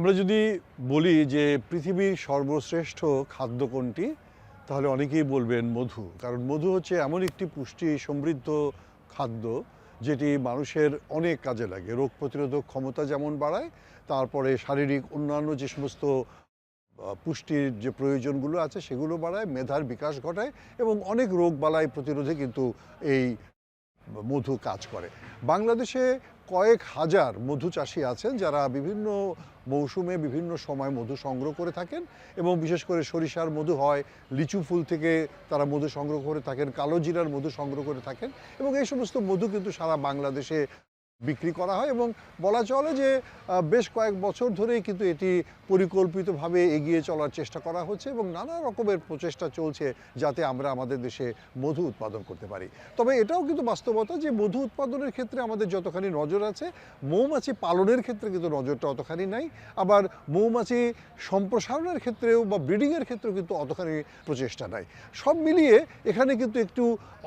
আমরা যদি বলি যে পৃথিবীর সর্বশ্রেষ্ঠ খাদ্য কোনটি, তাহলে অনেকেই বলবেন মধু। কারণ মধু হচ্ছে এমন একটি পুষ্টি সমৃদ্ধ খাদ্য যেটি মানুষের অনেক কাজে লাগে। রোগ প্রতিরোধক ক্ষমতা যেমন বাড়ায়, তারপরে শারীরিক অন্যান্য যে সমস্ত পুষ্টির যে প্রয়োজনগুলো আছে সেগুলো বাড়ায়, মেধার বিকাশ ঘটায় এবং অনেক রোগ বালাই প্রতিরোধে কিন্তু এই মধু কাজ করে। বাংলাদেশে কয়েক হাজার মধু চাষি আছেন যারা বিভিন্ন মৌসুমে বিভিন্ন সময় মধু সংগ্রহ করে থাকেন এবং বিশেষ করে সরিষার মধু হয়, লিচু ফুল থেকে তারা মধু সংগ্রহ করে থাকেন, কালো জিরার মধু সংগ্রহ করে থাকেন এবং এই সমস্ত মধু কিন্তু সারা বাংলাদেশে বিক্রি করা হয় এবং বলা চলে যে বেশ কয়েক বছর ধরেই কিন্তু এটি পরিকল্পিতভাবে এগিয়ে চলার চেষ্টা করা হচ্ছে এবং নানা রকমের প্রচেষ্টা চলছে যাতে আমরা আমাদের দেশে মধু উৎপাদন করতে পারি। তবে এটাও কিন্তু বাস্তবতা যে, মধু উৎপাদনের ক্ষেত্রে আমাদের যতখানি নজর আছে, মৌমাছি পালনের ক্ষেত্রে কিন্তু নজরটা অতখানি নাই। আবার মৌমাছি সম্প্রসারণের ক্ষেত্রেও বা ব্রিডিংয়ের ক্ষেত্রেও কিন্তু অতখানি প্রচেষ্টা নাই। সব মিলিয়ে এখানে কিন্তু একটু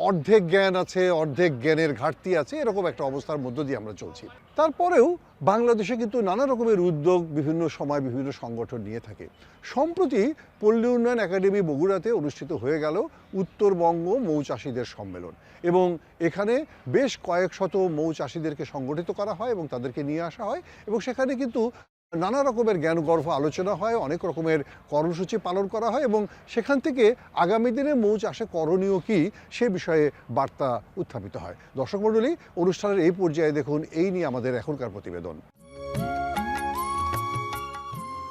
অর্ধেক জ্ঞান আছে, অর্ধেক জ্ঞানের ঘাটতি আছে, এরকম একটা অবস্থার মধ্য দিয়ে আমরা চলছি। তারপরেও বাংলাদেশে কিন্তু নানা রকমের উদ্যোগ, বিভিন্ন সময় বিভিন্ন সংগঠন নিয়ে থাকে। সম্প্রতি পল্লী উন্নয়ন একাডেমি বগুড়াতে অনুষ্ঠিত হয়ে গেল উত্তরবঙ্গ মৌ চাষিদের সম্মেলন এবং এখানে বেশ কয়েক শত মৌ চাষিদেরকে সংগঠিত করা হয় এবং তাদেরকে নিয়ে আসা হয় এবং সেখানে কিন্তু নানা রকমের জ্ঞান গর্ভ আলোচনা হয়, অনেক রকমের কর্মসূচি পালন করা হয় এবং সেখান থেকে আগামী দিনে মৌ চাষে করণীয় কী সে বিষয়ে বার্তা উত্থাপিত হয়। দর্শক মণ্ডলী, অনুষ্ঠানের এই পর্যায়ে দেখুন, এই নিয়ে আমাদের এখনকার প্রতিবেদন।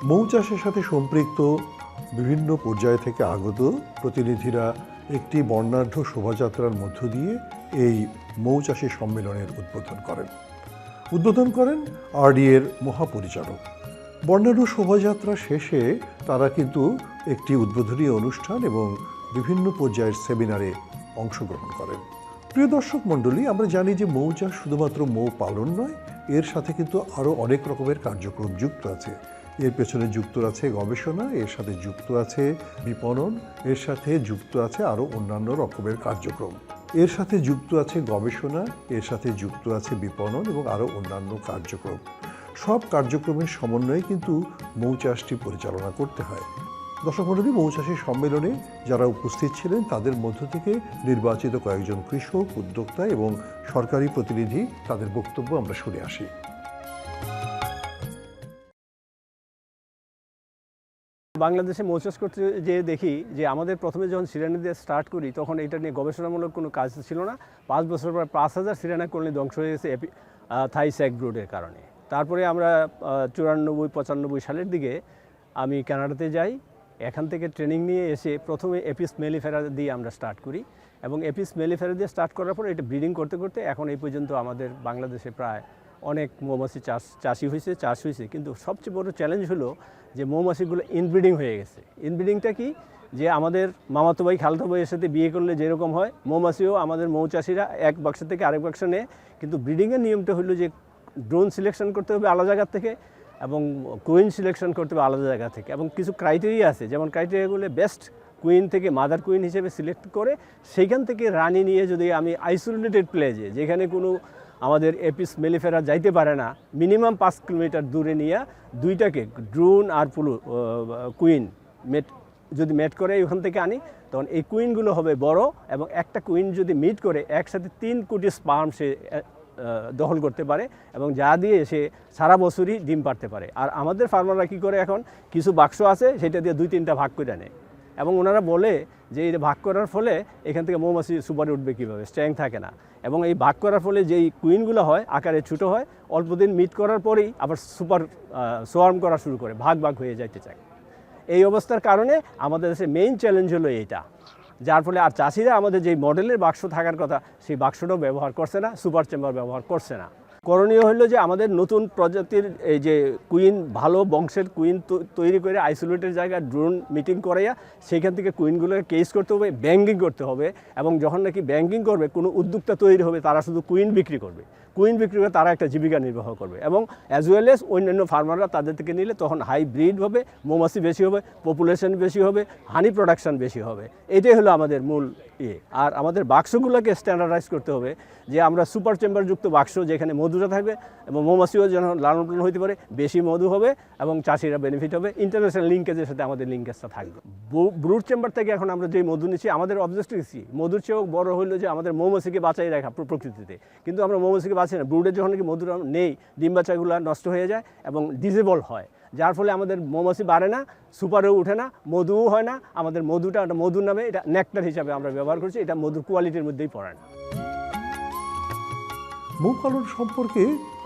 মৌ চাষের সাথে সম্পৃক্ত বিভিন্ন পর্যায় থেকে আগত প্রতিনিধিরা একটি বর্ণাঢ্য শোভাযাত্রার মধ্য দিয়ে এই মৌ চাষী সম্মেলনের উদ্বোধন করেন। উদ্বোধন করেন আরডি এর মহাপরিচালক। বর্ণাঢ্য শোভাযাত্রা শেষে তারা কিন্তু একটি উদ্বোধনী অনুষ্ঠান এবং বিভিন্ন পর্যায়ের সেমিনারে অংশগ্রহণ করেন। প্রিয় দর্শক মণ্ডলী, আমরা জানি যে মৌ চাষ শুধুমাত্র মৌ পালন নয়, এর সাথে কিন্তু আরও অনেক রকমের কার্যক্রম যুক্ত আছে। এর পেছনে যুক্ত আছে গবেষণা, এর সাথে যুক্ত আছে বিপণন, এর সাথে যুক্ত আছে আরও অন্যান্য রকমের কার্যক্রম। এর সাথে যুক্ত আছে গবেষণা, এর সাথে যুক্ত আছে বিপণন এবং আরও অন্যান্য কার্যক্রম। সব কার্যক্রমের সমন্বয়ে কিন্তু মৌচাষটি পরিচালনা করতে হয়। দর্শক মণ্ডলী মৌচাষী সম্মেলনে যারা উপস্থিত ছিলেন, তাদের মধ্য থেকে নির্বাচিত কয়েকজন কৃষক, উদ্যোক্তা এবং সরকারি প্রতিনিধি তাদের বক্তব্য আমরা শুনে আসি। বাংলাদেশে মৌচাষ করতে যে দেখি যে আমাদের প্রথমে যখন সিরানি দিয়ে স্টার্ট করি, তখন এটা নিয়ে গবেষণামূলক কোনো কাজ ছিল না। পাঁচ বছর পর পাঁচ হাজার সিরানা কলোনি ধ্বংস হয়ে গেছে এপি- থাই স্যাক ব্রুডের কারণে। তারপরে আমরা চুরানব্বই, পঁচানব্বই সালের দিকে আমি কানাডাতে যাই। এখান থেকে ট্রেনিং নিয়ে এসে প্রথমে এপিস মেলিফেরা দিয়ে আমরা স্টার্ট করি। এবং এপিস মেলিফেরা দিয়ে স্টার্ট করার পর এটা ব্রিডিং করতে করতে এখন এই পর্যন্ত আমাদের বাংলাদেশে প্রায় অনেক মৌমাছি চাষ, চাষি হয়েছে, চাষ হয়েছে। কিন্তু সবচেয়ে বড় চ্যালেঞ্জ হলো যে মৌমাছিগুলো ইনব্রিডিং হয়ে গেছে। ইনব্রিডিংটা কি? যে আমাদের মামাতো ভাই, খালতো ভাইয়ের সাথে বিয়ে করলে যেরকম হয়, মৌমাছিও আমাদের মৌচাষিরা এক বাক্স থেকে আরেক বাক্স নেয়। কিন্তু ব্রিডিংয়ের নিয়মটা হলো যে ড্রোন সিলেকশন করতে হবে আলাদা জায়গা থেকে এবং কুইন সিলেকশন করতে হবে আলাদা জায়গা থেকে। এবং কিছু ক্রাইটেরিয়া আছে। যেমন ক্রাইটেরিয়াগুলো বেস্ট কুইন থেকে মাদার কুইন হিসেবে সিলেক্ট করে, সেইখান থেকে রানী নিয়ে যদি আমি আইসোলেটেড প্লেজে যেখানে কোনো আমাদের এপিস মেলিফেরা যাইতে পারে না। মিনিমাম পাঁচ কিলোমিটার দূরে নিয়ে দুইটাকে ড্রোন আর পুলু কুইন মেট, যদি মেট করে ওখান থেকে আনি, তখন এই কুইনগুলো হবে বড় এবং একটা কুইন যদি মিট করে একসাথে তিন কোটি স্পার্ম সে দখল করতে পারে এবং যা দিয়ে সে সারা বছরই ডিম পারতে পারে। আর আমাদের ফার্মাররা কী করে এখন? কিছু বাক্স আছে, সেটা দিয়ে দুই তিনটা ভাগ করে নেয়। এবং ওনারা বলে যে এই ভাগ করার ফলে এখান থেকে মৌমাছি সুপারে উঠবে কীভাবে? স্ট্যাং থাকে না। এবং এই ভাগ করার ফলে যেই কুইনগুলো হয়, আকারে ছোটো হয় অল্প দিন মিট করার পরেই আবার সুপার সোয়ার্ম করা শুরু করে, ভাগ ভাগ হয়ে যাইতে চায়। এই অবস্থার কারণে আমাদের দেশে মেইন চ্যালেঞ্জ হলো এইটা। যার ফলে আর চাষিরা আমাদের যেই মডেলের বাক্স থাকার কথা, সেই বাক্সটাও ব্যবহার করছে না সুপার চেম্বার ব্যবহার করছে না। করণীয় হলো যে আমাদের নতুন প্রজাতির এই যে কুইন, ভালো বংশের কুইন তৈরি করে আইসোলেটেড জায়গায় ড্রোন মিটিং করাইয়া সেইখান থেকে কুইনগুলোকে কেস করতে হবে ব্যাঙ্কিং করতে হবে এবং যখন নাকি ব্যাঙ্কিং করবে, কোনো উদ্যোক্তা তৈরি হবে, তারা শুধু কুইন বিক্রি করবে। কুইন বিক্রি করে তারা একটা জীবিকা নির্বাহ করবে। এবং অ্যাজ ওয়েল এস অন্যান্য ফার্মাররা তাদের থেকে নিলে তখন হাই ব্রিড হবে, মৌমাছি বেশি হবে পপুলেশন বেশি হবে হানি প্রোডাকশন বেশি হবে। এটাই হলো আমাদের মূল ইয়ে। আর আমাদের বাক্সগুলোকে স্ট্যান্ডার্ডাইজ করতে হবে যে আমরা সুপার চেম্বারযুক্ত বাক্স যেখানে মধুটা থাকবে এবং মৌমাছিও যেন লালন পালন হতে পারে, বেশি মধু হবে এবং চাষিরা বেনিফিট হবে। ইন্টারন্যাশনাল লিঙ্কেজের সাথে আমাদের লিঙ্কেজটা থাকবে। ব্রুড চেম্বার থেকে এখন আমরা যে মধু নিচ্ছি, আমাদের অবজেক্টিভ মধুর চেয়েও বড় হলো যে আমাদের মৌমাছিকে বাঁচাই রাখা প্রকৃতিতে। কিন্তু আমরা মৌমাছিকে বাঁচি না। ব্রুডের যখন কি মধুর নেই, ডিম বাচ্চাগুলো নষ্ট হয়ে যায় এবং ডিজেবল হয়। যার ফলে আমাদের মৌমাছি বাড়ে না, সুপারেও উঠে না, মধুও হয় না। আমাদের মধুটা একটা মধুর নামে এটা নেকটার হিসাবে আমরা ব্যবহার করছি, এটা মধুর কোয়ালিটির মধ্যেই পড়ে না। মৌ পালন সম্পর্কে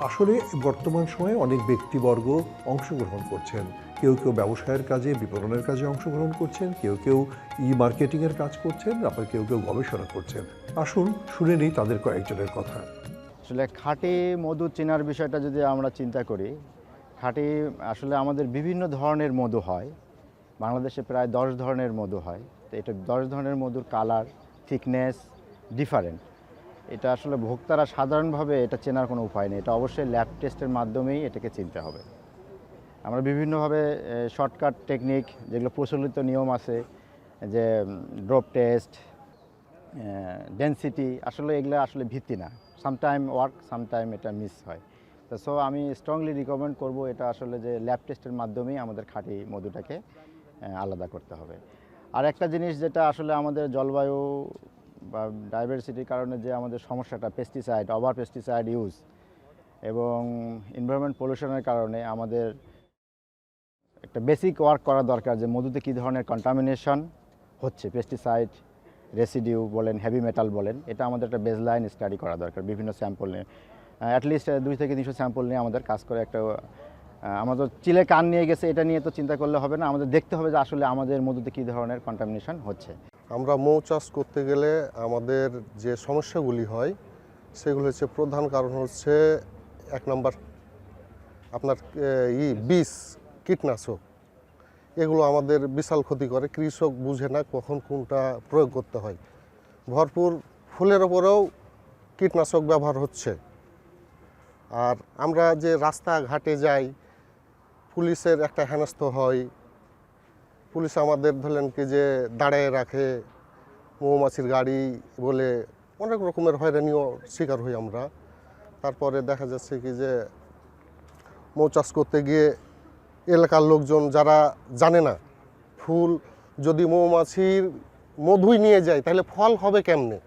আসলে বর্তমান সময়ে অনেক ব্যক্তিবর্গ অংশগ্রহণ করছেন। কেউ কেউ ব্যবসায়ের কাজে, বিপণনের কাজে অংশগ্রহণ করছেন, কেউ কেউ ই মার্কেটিংয়ের কাজ করছেন, আবার কেউ কেউ গবেষণা করছেন। আসুন শুনে নিই তাদের কয়েকজনের কথা। আসলে খাঁটি মধু চেনার বিষয়টা যদি আমরা চিন্তা করি, খাঁটি আসলে আমাদের বিভিন্ন ধরনের মধু হয়। বাংলাদেশে প্রায় দশ ধরনের মধু হয়। তো এটা দশ ধরনের মধুর কালার থিকনেস ডিফারেন্ট এটা আসলে ভোক্তারা সাধারণভাবে এটা চেনার কোনো উপায় নেই। এটা অবশ্যই ল্যাব টেস্টের মাধ্যমেই এটাকে চিনতে হবে। আমরা বিভিন্নভাবে শর্টকাট টেকনিক যেগুলো প্রচলিত নিয়ম আছে, যে ড্রপ টেস্ট ডেন্সিটি আসলে এগুলো আসলে ভিত্তি না। সামটাইম ওয়ার্ক সামটাইম এটা মিস হয়। তো সো আমি স্ট্রংলি রিকমেন্ড করব এটা আসলে যে ল্যাব টেস্টের মাধ্যমেই আমাদের খাঁটি মধুটাকে আলাদা করতে হবে। আর একটা জিনিস যেটা আসলে আমাদের জলবায়ু বা ডাইভার্সিটির কারণে যে আমাদের সমস্যাটা পেস্টিসাইড ওভার পেস্টিসাইড ইউজ এবং এনভায়রনমেন্ট পলিউশনের কারণে আমাদের একটা বেসিক ওয়ার্ক করা দরকার যে মধুতে কী ধরনের কন্টামিনেশন হচ্ছে পেস্টিসাইড রেসিডিউ বলেন হেভি মেটাল বলেন, এটা আমাদের একটা বেসলাইন স্টাডি করা দরকার, বিভিন্ন স্যাম্পল নিয়ে। অ্যাটলিস্ট দুই থেকে তিনশো স্যাম্পল নিয়ে আমাদের কাজ করে একটা আমাদের চিলে কান নিয়ে গেছে, এটা নিয়ে তো চিন্তা করলে হবে না, আমাদের দেখতে হবে যে আসলে আমাদের মধুতে কী ধরনের কন্টামিনেশন হচ্ছে। আমরা মৌ চাষ করতে গেলে আমাদের যে সমস্যাগুলি হয়, সেগুলো হচ্ছে প্রধান কারণ হচ্ছে, এক নম্বর আপনার ই, বিষ, কীটনাশক। এগুলো আমাদের বিশাল ক্ষতি করে। কৃষক বুঝে না কখন কোনটা প্রয়োগ করতে হয়। ভরপুর ফুলের ওপরেও কীটনাশক ব্যবহার হচ্ছে। আর আমরা যে রাস্তাঘাটে যাই, পুলিশের একটা হেনস্থ হয়। পুলিশ আমাদের ধরলেন কি যে দাঁড়ায় রাখে, মৌমাছির গাড়ি বলে অনেক রকমের হয়রানিও শিকার হই আমরা। তারপরে দেখা যাচ্ছে কি যে মৌ চাষ করতে গিয়ে এলাকার লোকজন যারা জানে না, ফুল যদি মৌমাছির মধুই নিয়ে যায়, তাহলে ফল হবে কেমনে?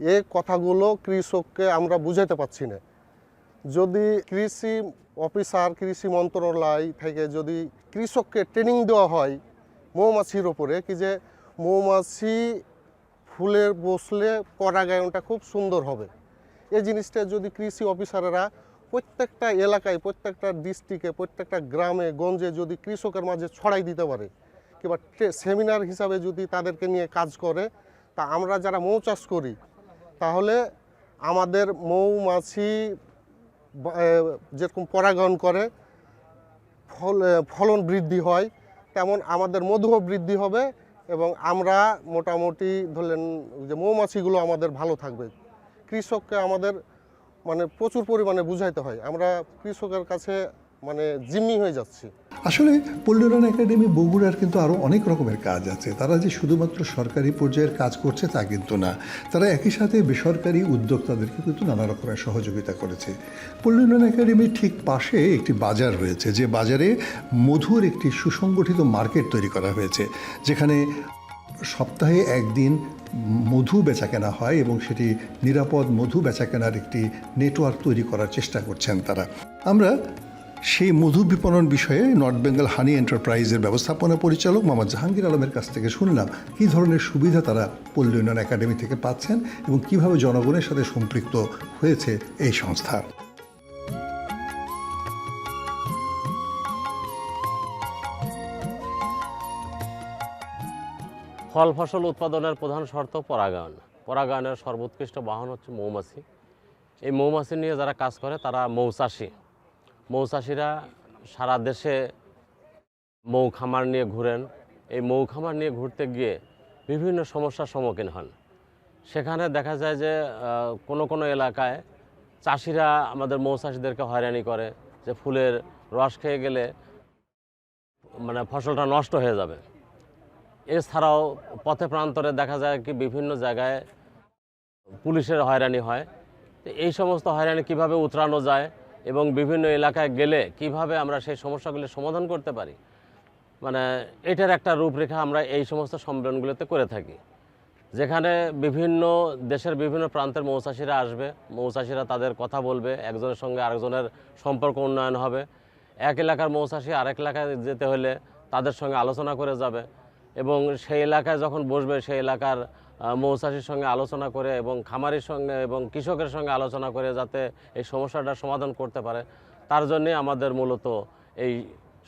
এ কথাগুলো কৃষককে আমরা বুঝাইতে পারছি না। যদি কৃষি অফিসার, কৃষি মন্ত্রণালয় থেকে যদি কৃষককে ট্রেনিং দেওয়া হয় মৌমাছির ওপরে, কি যে মৌমাছি ফুলের বসলে পরাগায়নটা খুব সুন্দর হবে। এই জিনিসটা যদি কৃষি অফিসারেরা প্রত্যেকটা এলাকায়, প্রত্যেকটা ডিস্ট্রিক্টে প্রত্যেকটা গ্রামে, গঞ্জে যদি কৃষকের মাঝে ছড়াই দিতে পারে, কিংবা সেমিনার হিসাবে যদি তাদেরকে নিয়ে কাজ করে, তা আমরা যারা মৌ চাষ করি, তাহলে আমাদের মৌমাছি যেরকম পরাগায়ন করে, ফল ফলন বৃদ্ধি হয়, তেমন আমাদের মধুও বৃদ্ধি হবে এবং আমরা মোটামুটি ধরলেন যে মৌমাছিগুলো আমাদের ভালো থাকবে। কৃষককে আমাদের মানে প্রচুর পরিমাণে বুঝাইতে হয়। আমরা কৃষকের কাছে মানে জিম্মি হয়ে যাচ্ছি। আসলে পল্লীউন্নয়ন একাডেমি বগুড়ার কিন্তু আরও অনেক রকমের কাজ আছে। তারা যে শুধুমাত্র সরকারি পর্যায়ের কাজ করছে তা কিন্তু না। তারা একই সাথে বেসরকারি উদ্যোক্তাদেরকে কিন্তু নানা রকমের সহযোগিতা করেছে। পল্লীউন্নয়ন একাডেমির ঠিক পাশে একটি বাজার রয়েছে। যে বাজারে মধুর একটি সুসংগঠিত মার্কেট তৈরি করা হয়েছে। যেখানে সপ্তাহে একদিন মধু বেচাকেনা হয় এবং সেটি নিরাপদ মধু বেচাকেনার একটি নেটওয়ার্ক তৈরি করার চেষ্টা করছেন তারা। আমরা সেই মধু বিপণন বিষয়ে নর্থ বেঙ্গল হানি এন্টারপ্রাইজের ব্যবস্থাপনা পরিচালক মোহাম্মদ জাহাঙ্গীর আলমের কাছ থেকে শুনলাম, কী ধরনের সুবিধা তারা পল্লী উন্নয়ন একাডেমি থেকে পাচ্ছেন এবং কীভাবে জনগণের সাথে সম্পৃক্ত হয়েছে এই সংস্থা। ফল ফসল উৎপাদনের প্রধান শর্ত পরাগায়ন। পরাগায়নের সর্বোৎকৃষ্ট বাহন হচ্ছে মৌমাছি। এই মৌমাছি নিয়ে যারা কাজ করে, তারা মৌচাষি। মৌচাষিরা সারা দেশে মৌ খামার নিয়ে ঘুরেন। এই মৌ খামার নিয়ে ঘুরতে গিয়ে বিভিন্ন সমস্যার সম্মুখীন হন। সেখানে দেখা যায় যে কোনো কোনো এলাকায় চাষিরা আমাদের মৌচাষিদেরকে হয়রানি করে যে ফুলের রস খেয়ে গেলে মানে ফসলটা নষ্ট হয়ে যাবে। এছাড়াও পথে প্রান্তরে দেখা যায় কি বিভিন্ন জায়গায় পুলিশের হয়রানি হয়। তো এই সমস্ত হয়রানি কীভাবে উতরানো যায় এবং বিভিন্ন এলাকায় গেলে কীভাবে আমরা সেই সমস্যাগুলি সমাধান করতে পারি? মানে এটার একটা রূপরেখা আমরা এই সমস্ত সম্মেলনগুলোতে করে থাকি। যেখানে বিভিন্ন দেশের বিভিন্ন প্রান্তের মৌচাষিরা আসবে। মৌচাষিরা তাদের কথা বলবে, একজনের সঙ্গে আরেকজনের সম্পর্ক উন্নয়ন হবে। এক এলাকার মৌচাষি আরেক এলাকায় যেতে হলে তাদের সঙ্গে আলোচনা করে যাবে। এবং সেই এলাকায় যখন বসবে, সেই এলাকার মৌচাষির সঙ্গে আলোচনা করে এবং খামারির সঙ্গে এবং কৃষকের সঙ্গে আলোচনা করে যাতে এই সমস্যাটা সমাধান করতে পারে, তার জন্যে আমাদের মূলত এই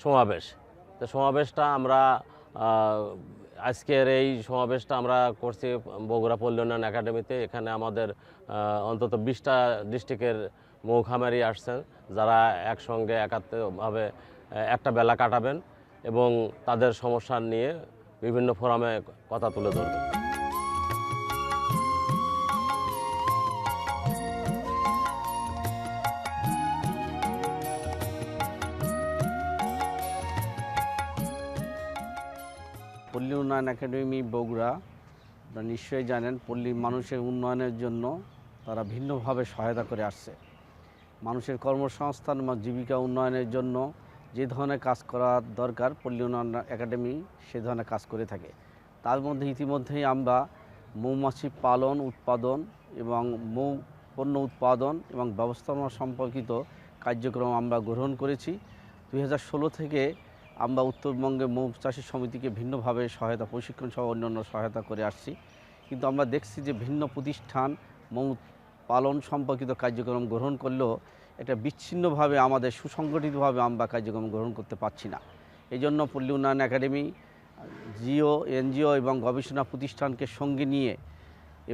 সমাবেশ। তো সমাবেশটা আমরা আজকের এই সমাবেশটা আমরা করছি বগুড়া পল্লী উন্নয়ন একাডেমিতে। এখানে আমাদের অন্তত বিশটা ডিস্ট্রিক্টের মৌখামারি আসছেন, যারা একসঙ্গে একাত্মভাবে একটা বেলা কাটাবেন এবং তাদের সমস্যা নিয়ে বিভিন্ন ফোরামে কথা তুলে ধরবেন পল্লী উন্নয়ন একাডেমি বগুড়া, আপনারা নিশ্চয়ই জানেন, পল্লী মানুষের উন্নয়নের জন্য তারা ভিন্নভাবে সহায়তা করে আসছে। মানুষের কর্মসংস্থান এবং জীবিকা উন্নয়নের জন্য যে ধরনের কাজ করা দরকার পল্লী উন্নয়ন একাডেমি সে ধরনের কাজ করে থাকে। তার মধ্যে ইতিমধ্যেই আমরা মৌমাছি পালন, উৎপাদন এবং মৌ পণ্য উৎপাদন এবং ব্যবস্থাপনা সম্পর্কিত কার্যক্রম আমরা গ্রহণ করেছি। দু হাজার ষোলো থেকে আমরা উত্তরবঙ্গে মৌ চাষী সমিতিকে ভিন্নভাবে সহায়তা, প্রশিক্ষণ সহ অন্যান্য সহায়তা করে আসছি। কিন্তু আমরা দেখছি যে ভিন্ন প্রতিষ্ঠান মৌ পালন সম্পর্কিত কার্যক্রম গ্রহণ করলেও এটা বিচ্ছিন্নভাবে আমাদের সুসংগঠিতভাবে আমরা কার্যক্রম গ্রহণ করতে পারছি না। এই জন্য পল্লী উন্নয়ন একাডেমি, জিও, এনজিও এবং গবেষণা প্রতিষ্ঠানকে সঙ্গে নিয়ে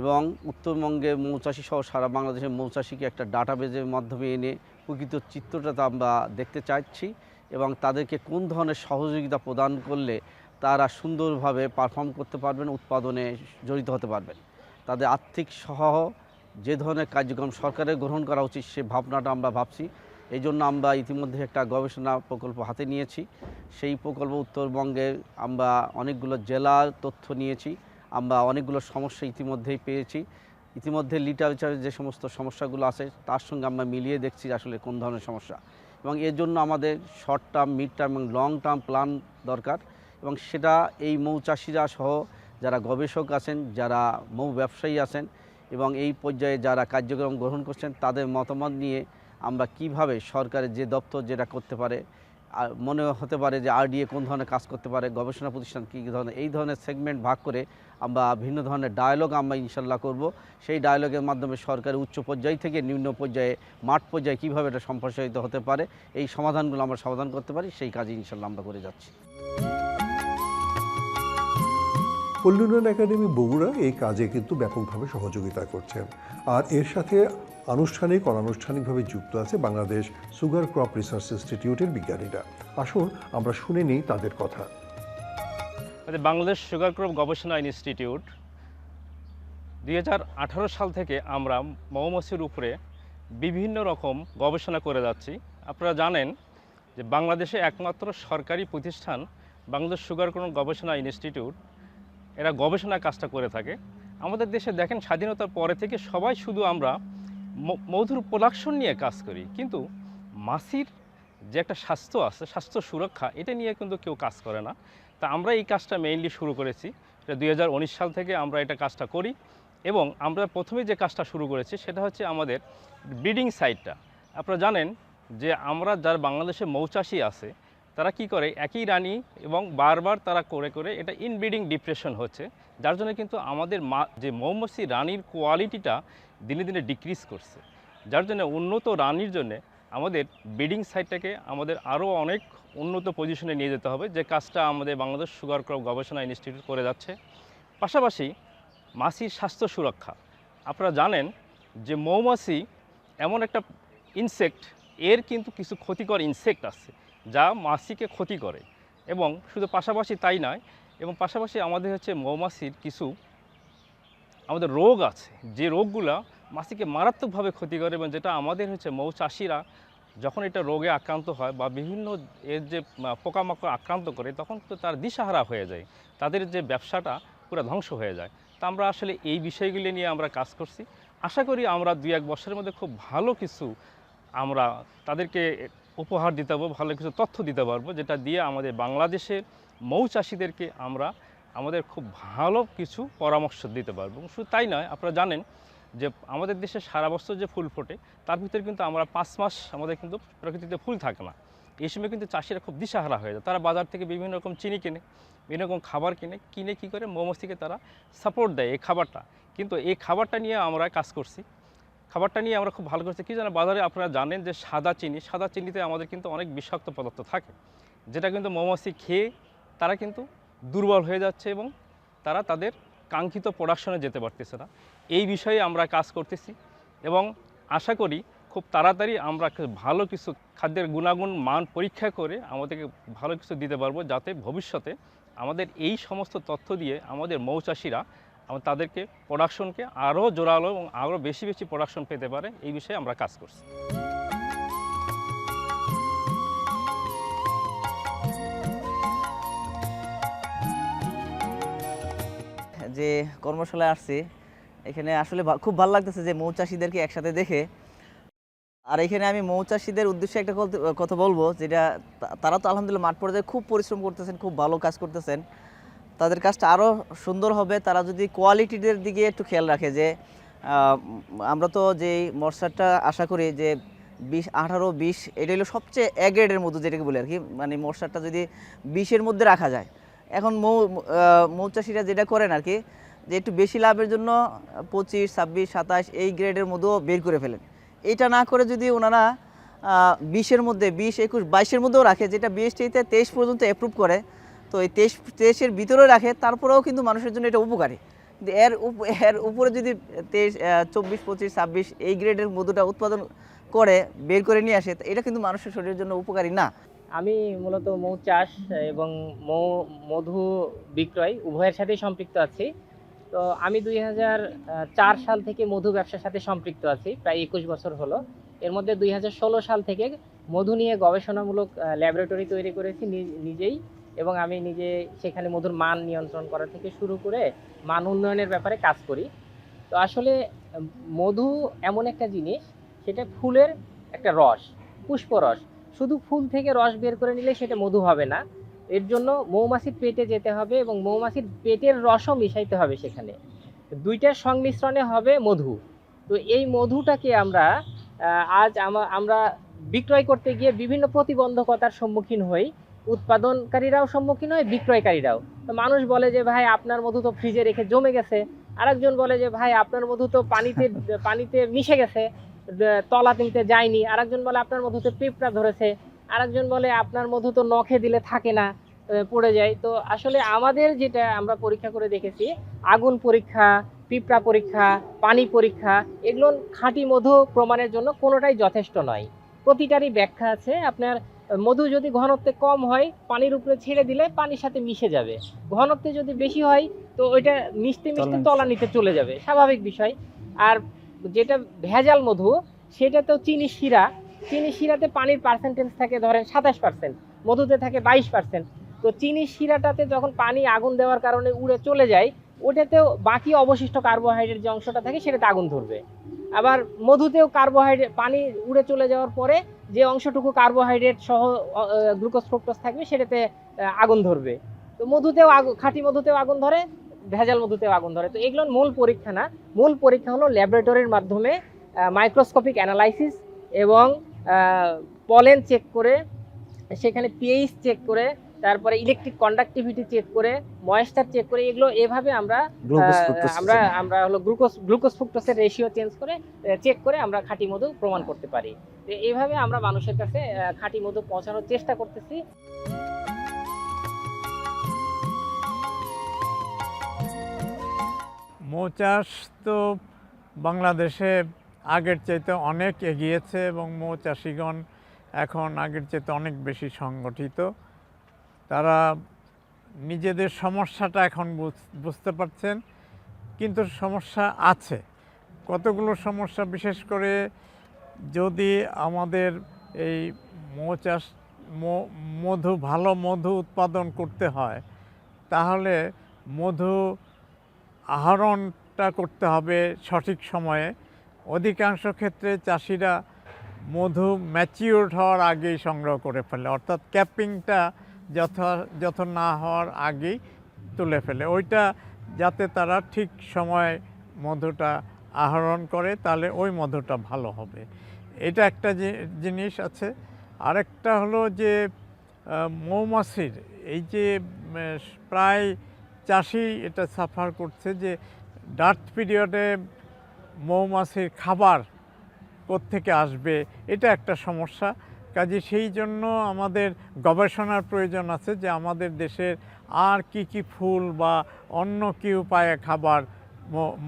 এবং উত্তরবঙ্গে মৌচাষী সহ সারা বাংলাদেশের মৌচাষীকে একটা ডাটাবেজের মাধ্যমে এনে প্রকৃত চিত্রটা আমরা দেখতে চাইছি এবং তাদেরকে কোন ধরনের সহযোগিতা প্রদান করলে তারা সুন্দরভাবে পারফর্ম করতে পারবেন, উৎপাদনে জড়িত হতে পারবেন। তাদের আর্থিক সহ যে ধরনের কার্যক্রম সরকারের গ্রহণ করা উচিত সে ভাবনাটা আমরা ভাবছি। এই জন্য আমরা ইতিমধ্যে একটা গবেষণা প্রকল্প হাতে নিয়েছি। সেই প্রকল্প উত্তরবঙ্গে আমরা অনেকগুলো জেলার তথ্য নিয়েছি, আমরা অনেকগুলো সমস্যা ইতিমধ্যেই পেয়েছি। ইতিমধ্যে লিটারেচারের যে সমস্ত সমস্যাগুলো আছে, তার সঙ্গে আমরা মিলিয়ে দেখছি আসলে কোন ধরনের সমস্যা। এবং এর জন্য আমাদের শর্ট টার্ম মিড টার্ম এবং লং টার্ম প্ল্যান দরকার। এবং সেটা এই মৌচাষিরা সহ যারা গবেষক আছেন, যারা মৌ ব্যবসায়ী আছেন এবং এই পর্যায়ে যারা কার্যক্রম গ্রহণ করছেন, তাদের মতামত নিয়ে আমরা কীভাবে সরকারের যে দপ্তর যেটা করতে পারে মনে হতে পারে যে আরডিএ কোন ধরনের কাজ করতে পারে, গবেষণা প্রতিষ্ঠান কী ধরনের, এই ধরনের সেগমেন্ট ভাগ করে আমরা ভিন্ন ধরনের ডায়ালগ আমরা ইনশাল্লাহ করব। সেই ডায়ালগের মাধ্যমে সরকারের উচ্চ পর্যায় থেকে নিম্ন পর্যায়ে, মাঠ পর্যায়ে কীভাবে এটা সম্প্রসারিত হতে পারে, এই সমাধানগুলো আমরা সমাধান করতে পারি, সেই কাজই ইনশাল্লাহ আমরা করে যাচ্ছি। উন্নয়ন একাডেমি বগুড়া এই কাজে কিন্তু ব্যাপকভাবে সহযোগিতা করছেন আর এর সাথে আনুষ্ঠানিক, অনানুষ্ঠানিকভাবে যুক্ত আছে বাংলাদেশ সুগার ক্রপ রিসার্চ ইনস্টিটিউটের বিজ্ঞানীরা। আসুন, আমরা শুনে নিই তাদের কথা। বাংলাদেশ সুগার ক্রপ গবেষণা ইনস্টিটিউট, দুই হাজার আঠারো সাল থেকে আমরা মৌমাছির উপরে বিভিন্ন রকম গবেষণা করে যাচ্ছি। আপনারা জানেন যে বাংলাদেশে একমাত্র সরকারি প্রতিষ্ঠান বাংলাদেশ সুগার ক্রপ গবেষণা ইনস্টিটিউট এরা গবেষণা কাজটা করে থাকে। আমাদের দেশে দেখেন স্বাধীনতার পরে থেকে সবাই শুধু আমরা মধুর প্রোডাকশন নিয়ে কাজ করি। কিন্তু মাছির যে একটা স্বাস্থ্য আছে, স্বাস্থ্য সুরক্ষা, এটা নিয়ে কিন্তু কেউ কাজ করে না। তা আমরা এই কাজটা মেইনলি শুরু করেছি। এটা দুই হাজার উনিশ সাল থেকে আমরা এটা কাজটা করি এবং আমরা প্রথমে যে কাজটা শুরু করেছি সেটা হচ্ছে আমাদের ব্রিডিং সাইটটা আপনারা জানেন যে আমরা যার বাংলাদেশে মৌচাষি আছে তারা কি করে? একই রানী এবং বারবার তারা করে করে এটা ইনব্রিডিং ডিপ্রেশন হচ্ছে। যার জন্য কিন্তু আমাদের মা, যে মৌমাছি রানীর কোয়ালিটিটা দিনে দিনে ডিক্রিজ করছে। যার জন্য উন্নত রানীর জন্য আমাদের ব্রিডিং সাইটটাকে আমাদের আরও অনেক উন্নত পজিশনে নিয়ে যেতে হবে। যে কাজটা আমাদের বাংলাদেশ সুগার ক্রপ গবেষণা ইনস্টিটিউট করে যাচ্ছে। পাশাপাশি মাছির স্বাস্থ্য সুরক্ষা। আপনারা জানেন যে মৌমাছি এমন একটা ইনসেক্ট এর কিন্তু কিছু ক্ষতিকর ইনসেক্ট আছে। যা মাছিকে ক্ষতি করে। এবং শুধু পাশাপাশি তাই নয়, এবং পাশাপাশি আমাদের হচ্ছে মৌমাছির কিছু আমাদের রোগ আছে, যে রোগগুলা মাছিকে মারাত্মকভাবে ক্ষতি করে এবং যেটা আমাদের হচ্ছে মৌ চাষিরা যখন এটা রোগে আক্রান্ত হয় বা বিভিন্ন এর যে পোকামাকড় আক্রান্ত করে, তখন তো তার দিশাহারা হয়ে যায়, তাদের যে ব্যবসাটা পুরো ধ্বংস হয়ে যায়। তা আমরা আসলে এই বিষয়গুলি নিয়ে আমরা কাজ করছি। আশা করি আমরা দুই এক বছরের মধ্যে খুব ভালো কিছু আমরা তাদেরকে উপহার দিতে পারব, ভালো কিছু তথ্য দিতে পারব, যেটা দিয়ে আমাদের বাংলাদেশের মৌ চাষিদেরকে আমরা আমাদের খুব ভালো কিছু পরামর্শ দিতে পারব। শুধু তাই নয়, আপনারা জানেন যে আমাদের দেশে সারা বছর যে ফুল ফোটে, তার ভিতরে কিন্তু আমরা পাঁচ মাস আমাদের কিন্তু প্রকৃতিতে ফুল থাকে না। এই সময় কিন্তু চাষিরা খুব দিশাহারা হয়ে যায়। তারা বাজার থেকে বিভিন্ন রকম চিনি কিনে, বিভিন্ন রকম খাবার কিনে কিনে কী করে মৌমাছিকে তারা সাপোর্ট দেয় এই খাবারটা। কিন্তু এই খাবারটা নিয়ে আমরা কাজ করছি। খাবারটা নিয়ে আমরা খুব ভালো করছি। কী জানেন, বাজারে আপনারা জানেন যে সাদা চিনি, সাদা চিনিতে আমাদের কিন্তু অনেক বিষাক্ত পদার্থ থাকে। যেটা কিন্তু মৌমাছি খেয়ে তারা কিন্তু দুর্বল হয়ে যাচ্ছে এবং তারা তাদের কাঙ্ক্ষিত প্রোডাকশনে যেতে পারতেছে না। এই বিষয়ে আমরা কাজ করতেছি এবং আশা করি খুব তাড়াতাড়ি আমরা ভালো কিছু খাদ্যের গুণাগুণ, মান পরীক্ষা করে আমাদেরকে ভালো কিছু দিতে পারব যাতে ভবিষ্যতে আমাদের এই সমস্ত তথ্য দিয়ে আমাদের মৌচাষিরা আমরা তাদেরকে প্রোডাকশনকে আরও জোরালো এবং আরও বেশি বেশি প্রোডাকশন পেতে পারে, এই বিষয়ে আমরা কাজ করছি। যে কর্মশালায় আসছি, এখানে আসলে খুব ভালো লাগতেছে যে মৌচাষিদেরকে একসাথে দেখে। আর এখানে আমি মৌচাষিদের উদ্দেশ্যে একটা কথা বলব, যেটা তারা তো আলহামদুলিল্লাহ মাঠ পর্যায়ে খুব পরিশ্রম করতেছেন, খুব ভালো কাজ করতেছেন। তাদের কাজটা আরও সুন্দর হবে। তারা যদি কোয়ালিটিদের দিকে একটু খেয়াল রাখে যে আমরা তো যেই মশারটা আশা করি যে বিশ আঠারো বিশ এটা হলো সবচেয়ে এ গ্রেডের মধ্যে যেটাকে বলে আর কি। মানে মশারটা যদি বিশের মধ্যে রাখা যায়। এখন মৌ আহ, মৌচাষিরা যেটা করেন আর কি যে একটু বেশি লাভের জন্য পঁচিশ ছাব্বিশ সাতাশ এই গ্রেডের মধ্যেও বের করে ফেলেন। এটা না করে যদি ওনারা বিশের মধ্যে বিশ একুশ বাইশের মধ্যেও রাখে যেটা বিএসটিতে তেইশ পর্যন্ত অ্যাপ্রুভ করে তো এই তেইশ, তেইশের ভিতরে রাখে, তারপরেও কিন্তু মানুষের জন্য এটা উপকারী। এর এর উপরে যদি তেইশ চব্বিশ, পঁচিশ, ছাব্বিশ এই গ্রেডের মধুটা উৎপাদন করে, বের করে নিয়ে আসে, এটা কিন্তু মানুষের শরীরের জন্য উপকারী না। আমি মূলত মৌ চাষ এবং মৌ, মধু বিক্রয় উভয়ের সাথেই সম্পৃক্ত আছি। তো আমি দুই হাজার চার সাল থেকে মধু ব্যবসার সাথে সম্পৃক্ত আছি, প্রায় একুশ বছর হলো। এর মধ্যে দুই হাজার ষোলো সাল থেকে মধু নিয়ে গবেষণামূলক ল্যাবরেটরি তৈরি করেছি নিজেই। এবং আমি নিজে সেখানে মধুর মান নিয়ন্ত্রণ করা থেকে শুরু করে মান উন্নয়নের ব্যাপারে কাজ করি। তো আসলে, মধু এমন একটা জিনিস, সেটা ফুলের একটা রস পুষ্পরস শুধু ফুল থেকে রস বের করে নিলে সেটা মধু হবে না। এর জন্য মৌমাছির পেটে যেতে হবে এবং মৌমাছির পেটের রসও মিশাইতে হবে সেখানে। দুইটার সংমিশ্রণে হবে মধু। তো এই মধুটাকে আমরা আজ আমা- আমরা বিক্রয় করতে গিয়ে বিভিন্ন প্রতিবন্ধকতার সম্মুখীন হই। উৎপাদনকারীরাও সম্মুখীন হয় বিক্রয়কারীরাও। তো মানুষ বলে যে ভাই আপনার মধু তো ফ্রিজে রেখে জমে গেছে। আরেকজন বলে যে ভাই আপনার মধু তো পানিতে পানিতে মিশে গেছে তলা তিনতে যায়নি। আরেকজন বলে আপনার মধুতে পিঁপড়া ধরেছে। আরেকজন বলে আপনার মধু তো নখে দিলে থাকে না পড়ে যায়। তো আসলে আমাদের যেটা আমরা পরীক্ষা করে দেখেছি আগুন পরীক্ষা পিঁপড়া পরীক্ষা পানি পরীক্ষা এগুলো খাঁটি মধু প্রমাণের জন্য কোনোটাই যথেষ্ট নয়। প্রতিটারই ব্যাখ্যা আছে। আপনার মধু যদি ঘনত্বে কম হয় পানির উপরে ছেড়ে দিলে পানির সাথে মিশে যাবে। ঘনত্বে যদি বেশি হয় তো ওইটা মিশতে মিশতে তলানিতে চলে যাবে। স্বাভাবিক বিষয়। আর যেটা ভেজাল মধু সেটা তো চিনি শিরা। চিনি শিরাতে পানির পার্সেন্টেজ থাকে ধরেন সাতাশ পার্সেন্ট মধুতে থাকে বাইশ পার্সেন্ট তো চিনি শিরাটাতে যখন পানি আগুন দেওয়ার কারণে উড়ে চলে যায় ওটাতেও বাকি অবশিষ্ট কার্বোহাইড্রেট যে অংশটা থাকে সেটাতে আগুন ধরবে। আবার মধুতেও কার্বোহাইড্রেট পানি উড়ে চলে যাওয়ার পরে যে অংশটুকু কার্বোহাইড্রেট সহ গ্লুকোজ ফ্রুক্টোজ থাকবে, সেটাতে আগুন ধরবে। তো মধুতেও আগুন, খাঁটি মধুতেও আগুন ধরে, ভেজাল মধুতেও আগুন ধরে। তো এগুলো মূল পরীক্ষা না, মূল পরীক্ষা হলো ল্যাবরেটরির মাধ্যমে মাইক্রোস্কোপিক অ্যানালাইসিস এবং পলেন চেক করে, সেখানে পিএইচ চেক করে তারপরে ইলেকট্রিক কন্ডাক্টিভিটি চেক করে ময়েশ্চার চেক করে এগুলো এভাবে আমরা আমরা আমরা হলো গ্লুকোজ গ্লুকোজ ফ্রুক্টোসের রেশিও চেঞ্জ করে চেক করে আমরা খাঁটি মধু প্রমাণ করতে পারি। তো এইভাবে আমরা মানুষের কাছে খাঁটি মধু পৌঁছানোর চেষ্টা করতেছি। মৌ চাষ তো বাংলাদেশে আগের চাইতে অনেক এগিয়েছে এবং মৌ চাষিগণ এখন আগের চাইতে অনেক বেশি সংগঠিত। তারা নিজেদের সমস্যাটা এখন বুঝ- বুঝতে পারছেন, কিন্তু সমস্যা আছে। কতগুলো সমস্যা, বিশেষ করে যদি আমাদের এই মৌ চাষ, ম- মধু, ভালো মধু উৎপাদন করতে হয়, তাহলে মধু আহরণটা করতে হবে সঠিক সময়ে। অধিকাংশ ক্ষেত্রে চাষিরা মধু ম্যাচিওর হওয়ার আগেই সংগ্রহ করে ফেলে, অর্থাৎ ক্যাপিংটা যথা না হওয়ার আগেই তুলে ফেলে। ওইটা যাতে তারা ঠিক সময় মধুটা আহরণ করে, তাহলে ওই মধুটা ভালো হবে। এটা একটা জিনিস আছে। আরেকটা হলো যে মৌমাছির এই যে প্রায় চাষি এটা সাফার করছে যে, ডার্ট পিরিয়ডে মৌমাছির খাবার থেকে আসবে, এটা একটা সমস্যা। কাজে সেই জন্য আমাদের গবেষণার প্রয়োজন আছে যে আমাদের দেশের আর কি কি ফুল বা অন্য কি উপায়ে খাবার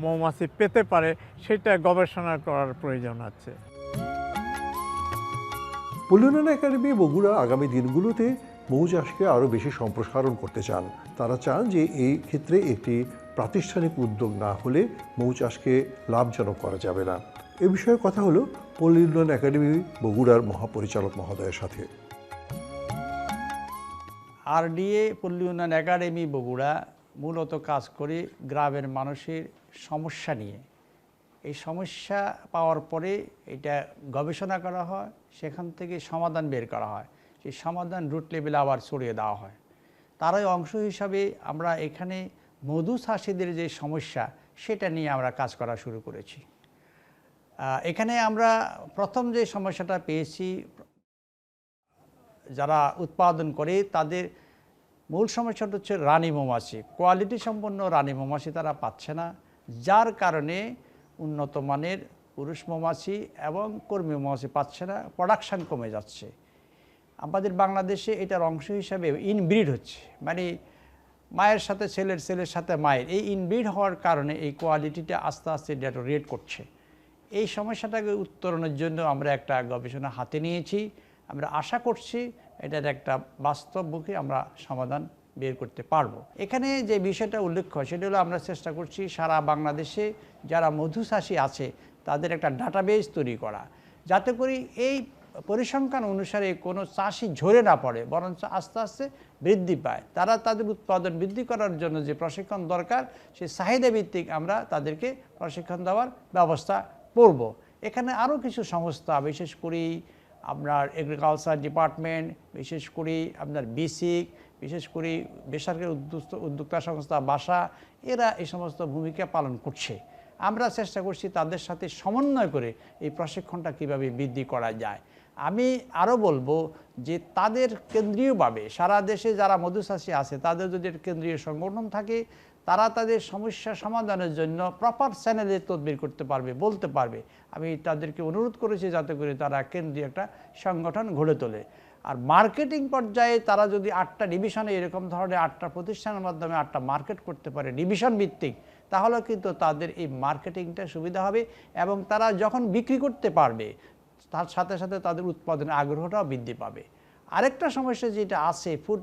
মৌমাছি পেতে পারে, সেটা গবেষণা করার প্রয়োজন আছে। পল্লীউন্নয়ন একাডেমি বগুড়া আগামী দিনগুলোতে মৌ চাষকে আরও বেশি সম্প্রসারণ করতে চান। তারা চান যে এই ক্ষেত্রে একটি প্রাতিষ্ঠানিক উদ্যোগ না হলে মৌ চাষকে লাভজনক করা যাবে না। এ বিষয়ে কথা হলো পল্লী উন্নয়ন একাডেমি বগুড়ার মহাপরিচালক মহোদয়ের সাথে। আরডিএ পল্লী উন্নয়ন একাডেমি বগুড়া মূলত কাজ করি গ্রামের মানুষের সমস্যা নিয়ে। এই সমস্যা পাওয়ার পরে এটা গবেষণা করা হয়, সেখান থেকে সমাধান বের করা হয়। সেই সমাধান রুট লেভেলে আবার ছড়িয়ে দেওয়া হয়। তারই অংশ হিসাবে আমরা এখানে মধু চাষিদের যে সমস্যা, সেটা নিয়ে আমরা কাজ করা শুরু করেছি। এখানে আমরা প্রথম যে সমস্যাটা পেয়েছি, যারা উৎপাদন করে তাদের মূল সমস্যাটা হচ্ছে রানী মৌমাছি। কোয়ালিটি সম্পন্ন রানী মৌমাছি তারা পাচ্ছে না, যার কারণে উন্নত মানের পুরুষ মৌমাছি এবং কর্মী মৌমাছি পাচ্ছে না প্রোডাকশান কমে যাচ্ছে। আমাদের বাংলাদেশে এটার অংশ হিসাবে ইনব্রিড হচ্ছে। মানে মায়ের সাথে ছেলের ছেলের সাথে মায়ের, এই ইনব্রিড হওয়ার কারণে এই কোয়ালিটিটা আস্তে আস্তে রেট করছে। এই সমস্যাটাকে উত্তরণের জন্য আমরা একটা গবেষণা হাতে নিয়েছি। আমরা আশা করছি এটার একটা বাস্তবমুখী আমরা সমাধান বের করতে পারব। এখানে যে বিষয়টা উল্লেখ্য, সেটা হলো আমরা চেষ্টা করছি সারা বাংলাদেশে যারা মধু চাষী আছে, তাদের একটা ডাটাবেস তৈরি করা। যাতে করে এই পরিসংখ্যান অনুসারে কোনো চাষি ঝরে না পড়ে, বরঞ্চ আস্তে আস্তে বৃদ্ধি পায়। তারা তাদের উৎপাদন বৃদ্ধি করার জন্য যে প্রশিক্ষণ দরকার সেই চাহিদা ভিত্তিক আমরা তাদেরকে প্রশিক্ষণ দেওয়ার ব্যবস্থা করব এখানে আরও কিছু সংস্থা, বিশেষ করে আপনার এগ্রিকালচার ডিপার্টমেন্ট বিশেষ করে আপনার বিসিক বিশেষ করে বেসরকারি উদ্যোক্তা উদ্যোক্তা সংস্থা বাসা, এরা এই সমস্ত ভূমিকা পালন করছে। আমরা চেষ্টা করছি তাদের সাথে সমন্বয় করে এই প্রশিক্ষণটা কীভাবে বৃদ্ধি করা যায়। আমি আরও বলব যে তাদের কেন্দ্রীয়ভাবে সারা দেশে যারা মধুচাষী আছে, তাদের যদি কেন্দ্রীয় সংগঠন থাকে তারা তাদের সমস্যা সমাধানের জন্য প্রপার চ্যানেলে তদবির করতে পারবে, বলতে পারবে। আমি তাদেরকে অনুরোধ করেছি যাতে করে তারা কেন্দ্রীয় একটা সংগঠন গড়ে তোলে। আর মার্কেটিং পর্যায়ে তারা যদি আটটা ডিভিশনে এরকম ধরনের আটটা প্রতিষ্ঠানের মাধ্যমে আটটা মার্কেট করতে পারে ডিভিশন ভিত্তিক তাহলে কিন্তু তাদের এই মার্কেটিংটা সুবিধা হবে এবং তারা যখন বিক্রি করতে পারবে, তার সাথে সাথে তাদের উৎপাদনের আগ্রহটাও বৃদ্ধি পাবে। আরেকটা সমস্যা যেটা আছে ফুড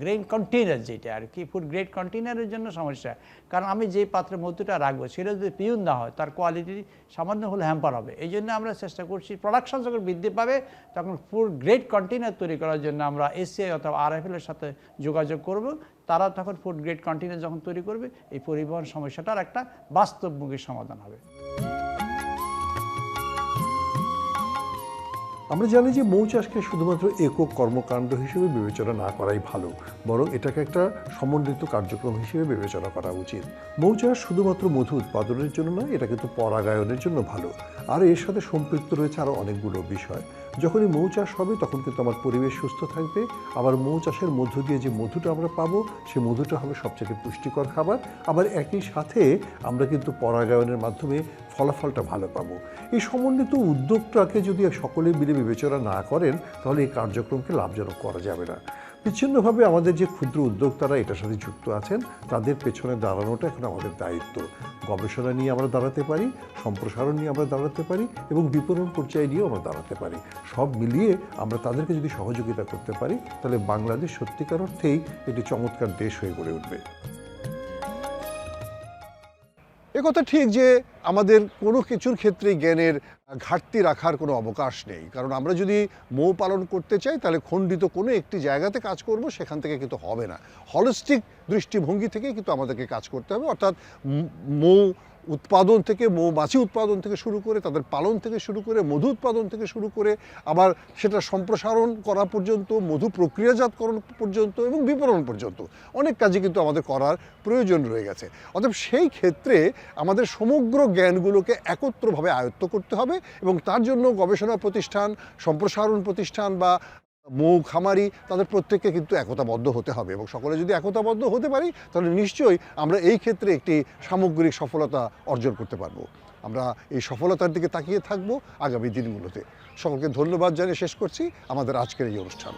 গ্রেন কন্টেনার যেটা আর কি ফুড গ্রেড কন্টেনারের জন্য সমস্যা। কারণ আমি যে পাত্রে মধুটা রাখব, সেটা যদি পিউন না হয়, তার কোয়ালিটি সামান্য হলে হ্যাম্পার হবে। এই জন্য আমরা চেষ্টা করছি প্রোডাকশন যখন বৃদ্ধি পাবে, তখন ফুড গ্রেড কন্টেনার তৈরি করার জন্য আমরা এসিআই অথবা আরএফএল এর সাথে যোগাযোগ করব। তারা তখন ফুড গ্রেড কন্টেনার যখন তৈরি করবে, এই পরিবহন সমস্যাটার একটা বাস্তবমুখী সমাধান হবে। আমরা জানি যে মৌ চাষকে শুধুমাত্র একক কর্মকাণ্ড হিসেবে বিবেচনা না করাই ভালো, বরং এটাকে একটা সমন্বিত কার্যক্রম হিসেবে বিবেচনা করা উচিত। মৌ চাষ শুধুমাত্র মধু উৎপাদনের জন্য নয় এটা কিন্তু পরাগায়নের জন্য ভালো। আর এর সাথে সম্পৃক্ত রয়েছে আরও অনেকগুলো বিষয়। যখনই মৌ চাষ হবে, তখন কিন্তু আমার পরিবেশ সুস্থ থাকবে। আবার মৌ চাষের মধ্য দিয়ে যে মধুটা আমরা পাবো, সে মধুটা হবে সবচেয়ে পুষ্টিকর খাবার। আবার একই সাথে আমরা কিন্তু পরাগায়নের মাধ্যমে ফলাফলটা ভালো পাবো। এই সমন্বিত উদ্যোগটাকে যদি সকলে মিলে বিবেচনা না করেন, তাহলে এই কার্যক্রমকে লাভজনক করা যাবে না। বিচ্ছিন্নভাবে আমাদের যে ক্ষুদ্র উদ্যোক্তারা এটার সাথে যুক্ত আছেন, তাদের পেছনে দাঁড়ানোটা এখন আমাদের দায়িত্ব। গবেষণা নিয়ে আমরা দাঁড়াতে পারি, সম্প্রসারণ নিয়ে আমরা দাঁড়াতে পারি এবং বিপণন পর্যায়ে নিয়েও আমরা দাঁড়াতে পারি। সব মিলিয়ে আমরা তাদেরকে যদি সহযোগিতা করতে পারি, তাহলে বাংলাদেশ সত্যিকার অর্থেই একটি চমৎকার দেশ হয়ে গড়ে উঠবে। কথা ঠিক যে আমাদের কোনো কিছুর ক্ষেত্রে জ্ঞানের ঘাটতি রাখার কোনো অবকাশ নেই। কারণ আমরা যদি মৌ পালন করতে চাই, তাহলে খণ্ডিত কোনো একটি জায়গাতে কাজ করব, সেখান থেকে কিন্তু হবে না। হলিস্টিক দৃষ্টিভঙ্গি থেকেই কিন্তু আমাদেরকে কাজ করতে হবে। অর্থাৎ মৌ উৎপাদন থেকে মৌমাছি উৎপাদন থেকে শুরু করে, তাদের পালন থেকে শুরু করে, মধু উৎপাদন থেকে শুরু করে, আবার সেটা সম্প্রসারণ করা পর্যন্ত, মধু প্রক্রিয়াজাতকরণ পর্যন্ত এবং বিপণন পর্যন্ত। অনেক কাজই কিন্তু আমাদের করার প্রয়োজন রয়ে গেছে। অতএব সেই ক্ষেত্রে আমাদের সমগ্র জ্ঞানগুলোকে একত্রভাবে আয়ত্ত করতে হবে এবং তার জন্য গবেষণা প্রতিষ্ঠান, সম্প্রসারণ প্রতিষ্ঠান বা মৌ খামারি তাদের প্রত্যেককে কিন্তু একতাবদ্ধ হতে হবে এবং সকলে যদি একতাবদ্ধ হতে পারি, তাহলে নিশ্চয়ই আমরা এই ক্ষেত্রে একটি সামগ্রিক সফলতা অর্জন করতে পারব। আমরা এই সফলতার দিকে তাকিয়ে থাকব আগামী দিনগুলোতে। সকলকে ধন্যবাদ জানিয়ে শেষ করছি আমাদের আজকের এই অনুষ্ঠান।